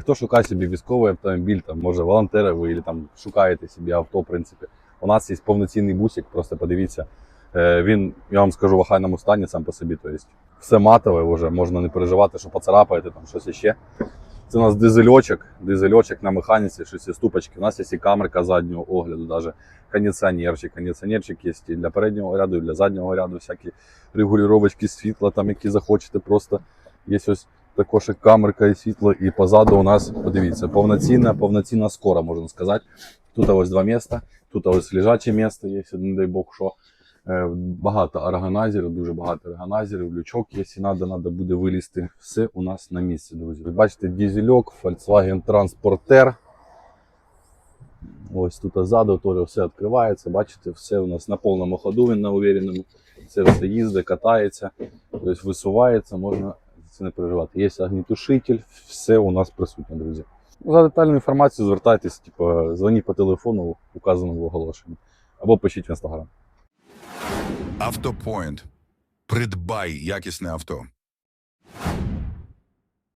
Хто шукає собі військовий автомобіль, там, може волонтери ви, або там шукаєте собі авто, в принципі. У нас є повноцінний бусик, просто подивіться. Е, Він, я вам скажу, в охайному стані сам по собі. Тобто все матове вже, можна не переживати, що поцарапаєте, там щось іще. Це у нас дизельочок, дизельочок на механіці, щось є ступочки. У нас є і камерка заднього огляду, навіть кондиціонерчик. Кондиціонерчик є і для переднього ряду, і для заднього ряду, всякі регулювачки світла, там, які захочете. Просто є ось також і камерка і світло, і позаду у нас, подивіться, повноцінна, повноцінна скора, можна сказати. Тут ось два міста, тут ось лежаче місце є, не дай Бог що. Е, Багато органайзерів, дуже багато органайзерів, лючок, якщо треба, треба буде вилізти. Все у нас на місці, друзі. Бачите, дізельок, Volkswagen Transporter. Ось тут ззаду теж все відкривається. Бачите, все у нас на повному ходу, він на увереному. Це все їздить, катається, тобто висувається, можна це не переживати. Є огнетушитель, все у нас присутнє, друзі. За детальну інформацію звертайтесь, типу, дзвоніть по телефону, указаному в оголошенні, або пишіть в інстаграм. Автопоінт. Придбай якісне авто.